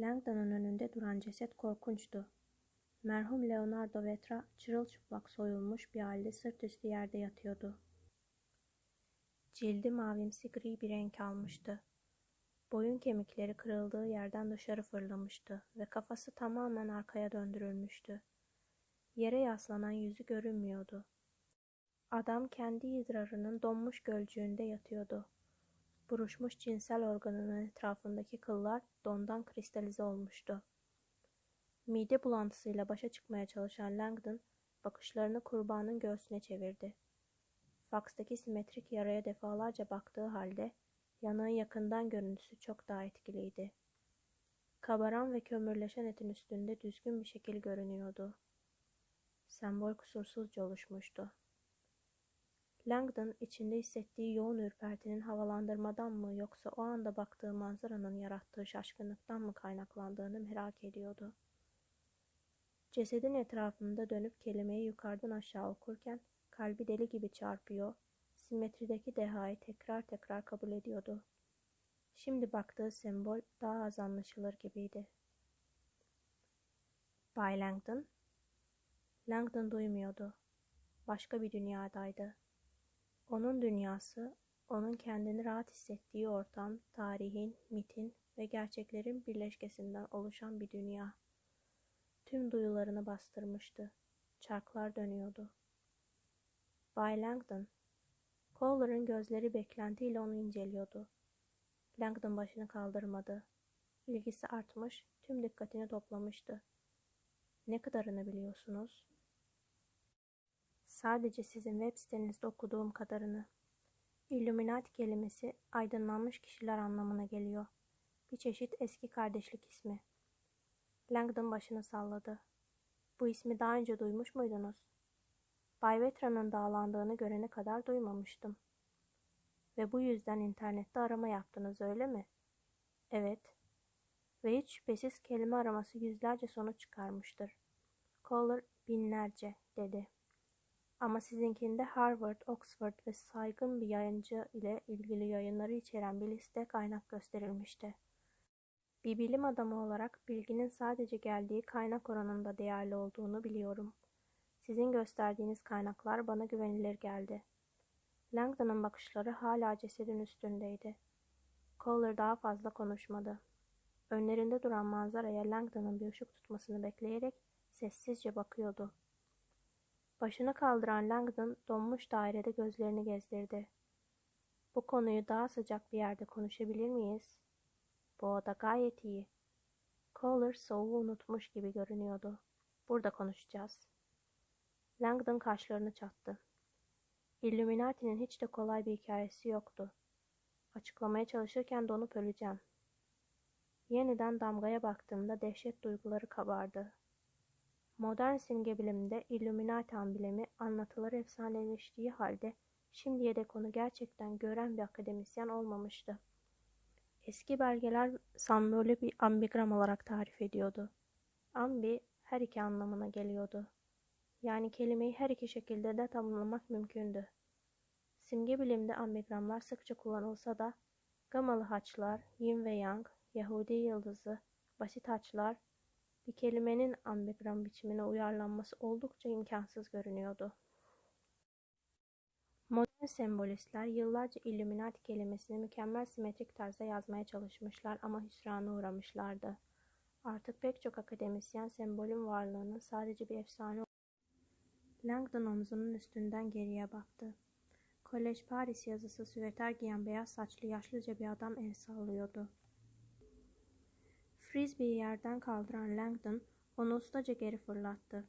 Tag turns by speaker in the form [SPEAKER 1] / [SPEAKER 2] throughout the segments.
[SPEAKER 1] Langdon'un önünde duran ceset korkunçtu. Merhum Leonardo Vetra çırılçıplak soyulmuş bir halde sırt üstü yerde yatıyordu. Cildi mavimsi gri bir renk almıştı. Boyun kemikleri kırıldığı yerden dışarı fırlamıştı ve kafası tamamen arkaya döndürülmüştü. Yere yaslanan yüzü görünmüyordu. Adam kendi idrarının donmuş gölcüğünde yatıyordu. Buruşmuş cinsel organının etrafındaki kıllar dondan kristalize olmuştu. Mide bulantısıyla başa çıkmaya çalışan Langdon, bakışlarını kurbanın göğsüne çevirdi. Faks'taki simetrik yaraya defalarca baktığı halde, yanığın yakından görüntüsü çok daha etkiliydi. Kabaran ve kömürleşen etin üstünde düzgün bir şekil görünüyordu. Sembol kusursuzca oluşmuştu. Langdon içinde hissettiği yoğun ürpertinin havalandırmadan mı yoksa o anda baktığı manzaranın yarattığı şaşkınlıktan mı kaynaklandığını merak ediyordu. Cesedin etrafında dönüp kelimeyi yukarıdan aşağı okurken kalbi deli gibi çarpıyor, simetrideki dehayı tekrar tekrar kabul ediyordu. Şimdi baktığı sembol daha az anlaşılır gibiydi. Bay Langdon? Langdon duymuyordu. Başka bir dünyadaydı. Onun dünyası, onun kendini rahat hissettiği ortam, tarihin, mitin ve gerçeklerin birleşkesinden oluşan bir dünya. Tüm duyularını bastırmıştı. Çarklar dönüyordu. Bay Langdon. Kohler'ın gözleri beklentiyle onu inceliyordu. Langdon başını kaldırmadı. İlgisi artmış, tüm dikkatini toplamıştı. Ne kadarını biliyorsunuz? Sadece sizin web sitenizde okuduğum kadarını. Illuminati kelimesi aydınlanmış kişiler anlamına geliyor. Bir çeşit eski kardeşlik ismi. Langdon başını salladı. Bu ismi daha önce duymuş muydunuz? Bay Vetra'nın dağlandığını görene kadar duymamıştım. Ve bu yüzden internette arama yaptınız öyle mi? Evet. Ve hiç şüphesiz kelime araması yüzlerce sonuç çıkarmıştır. Kohler binlerce dedi. Ama sizinkinde Harvard, Oxford ve saygın bir yayıncı ile ilgili yayınları içeren bir liste kaynak gösterilmişti. Bir bilim adamı olarak bilginin sadece geldiği kaynak oranında değerli olduğunu biliyorum. Sizin gösterdiğiniz kaynaklar bana güvenilir geldi. Langdon'un bakışları hala cesedin üstündeydi. Kohler daha fazla konuşmadı. Önlerinde duran manzaraya Langdon'un bir ışık tutmasını bekleyerek sessizce bakıyordu. Başını kaldıran Langdon donmuş dairede gözlerini gezdirdi. Bu konuyu daha sıcak bir yerde konuşabilir miyiz? Bu oda gayet iyi. Kohler soğuğu unutmuş gibi görünüyordu. Burada konuşacağız. Langdon kaşlarını çattı. Illuminati'nin hiç de kolay bir hikayesi yoktu. Açıklamaya çalışırken donup öleceğim. Yeniden damgaya baktığımda dehşet duyguları kabardı. Modern simge biliminde Illuminati amblemi anlatıları efsaneleştiği halde şimdiye dek onu gerçekten gören bir akademisyen olmamıştı. Eski belgeler sembolü bir ambigram olarak tarif ediyordu. Ambi her iki anlamına geliyordu. Yani kelimeyi her iki şekilde de tamamlamak mümkündü. Simge bilimde ambigramlar sıkça kullanılsa da gamalı haçlar, yin ve yang, Yahudi yıldızı, basit haçlar bir kelimenin ambigram biçimine uyarlanması oldukça imkansız görünüyordu. Modern sembolistler yıllarca Illuminati kelimesini mükemmel simetrik tarzda yazmaya çalışmışlar ama hüsrana uğramışlardı. Artık pek çok akademisyen sembolün varlığının sadece bir efsane Langdon omzunun üstünden geriye baktı. Kolej Paris yazısı süveter giyen beyaz saçlı yaşlıca bir adam el sallıyordu. Frisbee'yi yerden kaldıran Langdon onu ustaca geri fırlattı.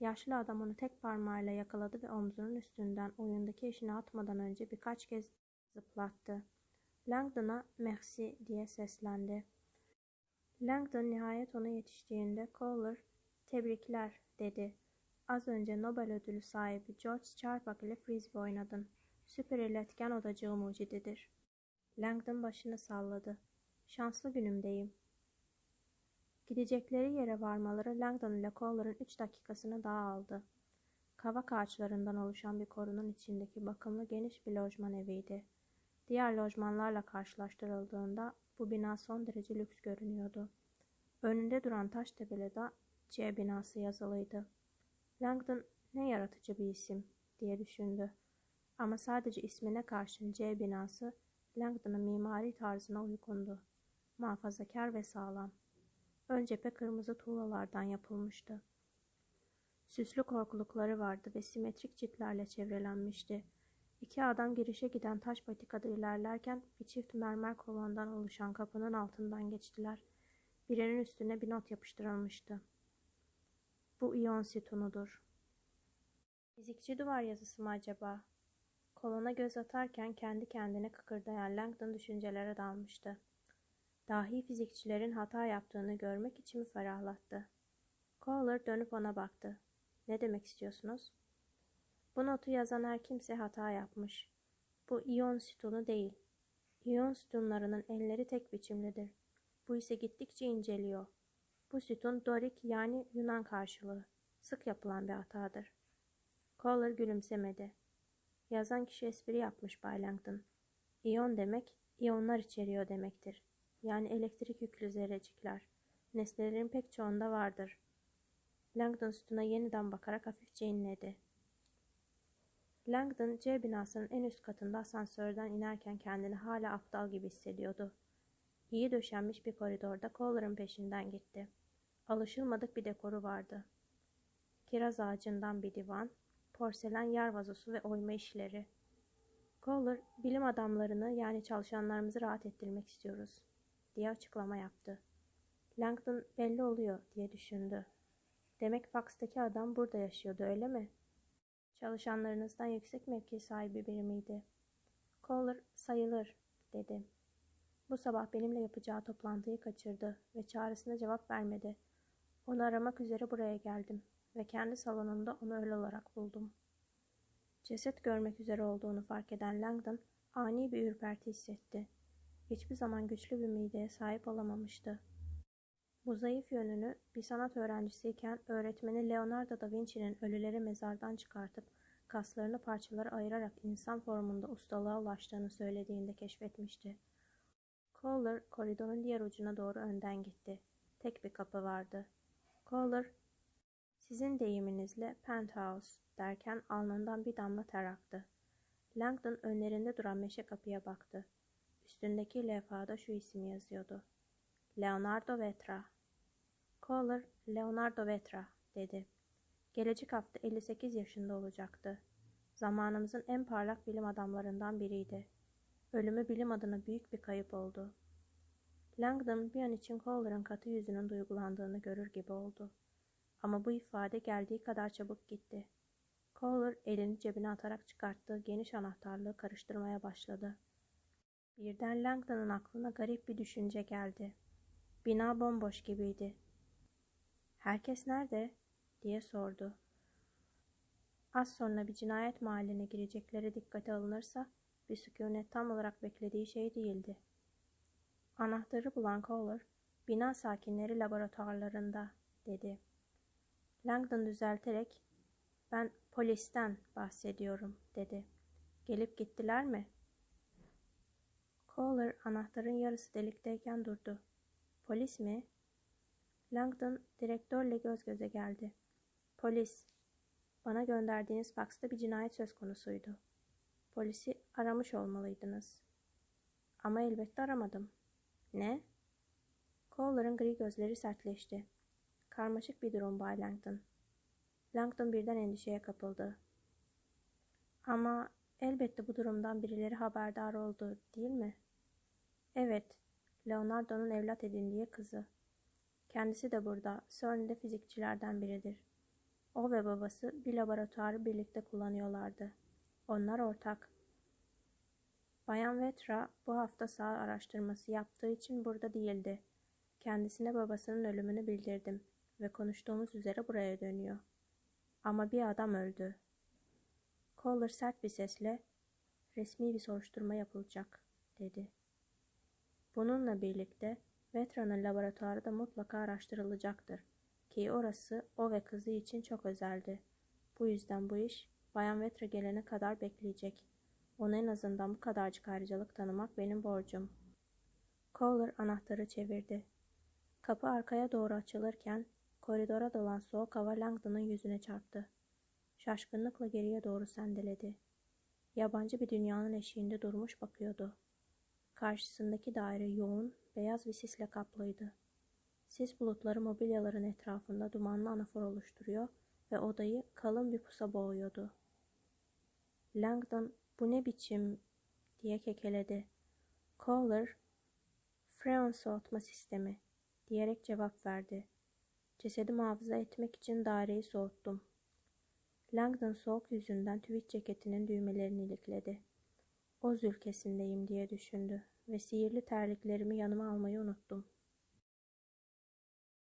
[SPEAKER 1] Yaşlı adam onu tek parmağıyla yakaladı ve omzunun üstünden oyundaki eşini atmadan önce birkaç kez zıplattı. Langdon'a merci diye seslendi. Langdon nihayet ona yetiştiğinde Kohler tebrikler dedi. Az önce Nobel ödülü sahibi George Charpak ile frisbee oynadın. Süper iletken odacığı mucididir. Langdon başını salladı. Şanslı günümdeyim. Gidecekleri yere varmaları Langdon ile Kohler'ın üç dakikasını daha aldı. Kavak ağaçlarından oluşan bir korunun içindeki bakımlı geniş bir lojman eviydi. Diğer lojmanlarla karşılaştırıldığında bu bina son derece lüks görünüyordu. Önünde duran taş tabelada C binası yazılıydı. Langdon ne yaratıcı bir isim diye düşündü. Ama sadece ismine karşın C binası Langdon'ın mimari tarzına uygundu. Muhafazakar ve sağlam. Ön cephe kırmızı tuğlalardan yapılmıştı. Süslü korkulukları vardı ve simetrik çitlerle çevrelenmişti. İki adam girişe giden taş patikada ilerlerken bir çift mermer kolondan oluşan kapının altından geçtiler. Birinin üstüne bir not yapıştırılmıştı. Bu iyon sütunudur. Fizikçi duvar yazısı mı acaba? Kolona göz atarken kendi kendine kıkırdayan Langdon düşüncelere dalmıştı. Dahi fizikçilerin hata yaptığını görmek içimi ferahlattı. Kohler dönüp ona baktı. Ne demek istiyorsunuz? Bu notu yazan her kimse hata yapmış. Bu iyon sütunu değil. İyon sütunlarının enleri tek biçimlidir. Bu ise gittikçe inceliyor. Bu sütun Dorik yani Yunan karşılığı. Sık yapılan bir hatadır. Kohler gülümsemedi. Yazan kişi espri yapmış Bay Langton. İyon demek, iyonlar içeriyor demektir. Yani elektrik yüklü zerrecikler. Nesnelerin pek çoğunda vardır. Langdon sütuna yeniden bakarak hafifçe inledi. Langdon C binasının en üst katında asansörden inerken kendini hala aptal gibi hissediyordu. İyi döşenmiş bir koridorda Kohler'ın peşinden gitti. Alışılmadık bir dekoru vardı. Kiraz ağacından bir divan, porselen yer vazosu ve oyma işleri. Kohler, bilim adamlarını yani çalışanlarımızı rahat ettirmek istiyoruz, diye açıklama yaptı. Langdon belli oluyor diye düşündü. Demek Fox'taki adam burada yaşıyordu öyle mi? Çalışanlarınızdan yüksek mevki sahibi biri miydi? Kohler sayılır dedi. Bu sabah benimle yapacağı toplantıyı kaçırdı ve çağrısına cevap vermedi. Onu aramak üzere buraya geldim ve kendi salonumda onu öyle olarak buldum. Ceset görmek üzere olduğunu fark eden Langdon ani bir ürperti hissetti. Hiçbir zaman güçlü bir mideye sahip olamamıştı. Bu zayıf yönünü bir sanat öğrencisiyken öğretmeni Leonardo da Vinci'nin ölüleri mezardan çıkartıp kaslarını parçalara ayırarak insan formunda ustalığa ulaştığını söylediğinde keşfetmişti. Kohler koridorun diğer ucuna doğru önden gitti. Tek bir kapı vardı. Kohler, sizin deyiminizle penthouse derken alnından bir damla ter aktı. Langdon önlerinde duran meşe kapıya baktı. Üstündeki levhada şu isim yazıyordu. Leonardo Vetra. Kohler, Leonardo Vetra, dedi. Gelecek hafta 58 yaşında olacaktı. Zamanımızın en parlak bilim adamlarından biriydi. Ölümü bilim adına büyük bir kayıp oldu. Langdon bir an için Kohler'ın katı yüzünün duygulandığını görür gibi oldu. Ama bu ifade geldiği kadar çabuk gitti. Kohler elini cebine atarak çıkarttığı geniş anahtarlığı karıştırmaya başladı. Birden Langdon'un aklına garip bir düşünce geldi. Bina bomboş gibiydi. Herkes nerede? diye sordu. Az sonra bir cinayet mahalline girecekleri dikkate alınırsa bir sükunet tam olarak beklediği şey değildi. Anahtarı bulan Kohler, bina sakinleri laboratuvarlarında, dedi. Langdon düzelterek, ben polisten bahsediyorum, dedi. Gelip gittiler mi? Kohler anahtarın yarısı delikteyken durdu. Polis mi? Langdon direktörle göz göze geldi. Polis. Bana gönderdiğiniz faksta bir cinayet söz konusuydu. Polisi aramış olmalıydınız. Ama elbette aramadım. Ne? Kohler'ın gri gözleri sertleşti. Karmaşık bir durum Bay Langdon. Langdon birden endişeye kapıldı. Ama elbette bu durumdan birileri haberdar oldu, değil mi? Evet, Leonardo'nun evlat edindiği kızı. Kendisi de burada, CERN'de fizikçilerden biridir. O ve babası bir laboratuvarı birlikte kullanıyorlardı. Onlar ortak. Bayan Vetra bu hafta sağ araştırması yaptığı için burada değildi. Kendisine babasının ölümünü bildirdim ve konuştuğumuz üzere buraya dönüyor. Ama bir adam öldü. Kohler sert bir sesle resmi bir soruşturma yapılacak dedi. Bununla birlikte Vetra'nın laboratuvarı da mutlaka araştırılacaktır ki orası o ve kızı için çok özeldi. Bu yüzden bu iş Bayan Vetra gelene kadar bekleyecek. Ona en azından bu kadarcık ayrıcalık tanımak benim borcum. Kohler anahtarı çevirdi. Kapı arkaya doğru açılırken koridora dalan soğuk hava Langdon'un yüzüne çarptı. Şaşkınlıkla geriye doğru sendeledi. Yabancı bir dünyanın eşiğinde durmuş bakıyordu. Karşısındaki daire yoğun, beyaz bir sisle kaplıydı. Sis bulutları mobilyaların etrafında dumanlı anafor oluşturuyor ve odayı kalın bir pusa boğuyordu. Langdon bu ne biçim diye kekeledi. Kohler, freon soğutma sistemi diyerek cevap verdi. Cesedi muhafaza etmek için daireyi soğuttum. Langdon soğuk yüzünden tweed ceketinin düğmelerini ilikledi. Oz ülkesindeyim diye düşündü ve sihirli terliklerimi yanıma almayı unuttum.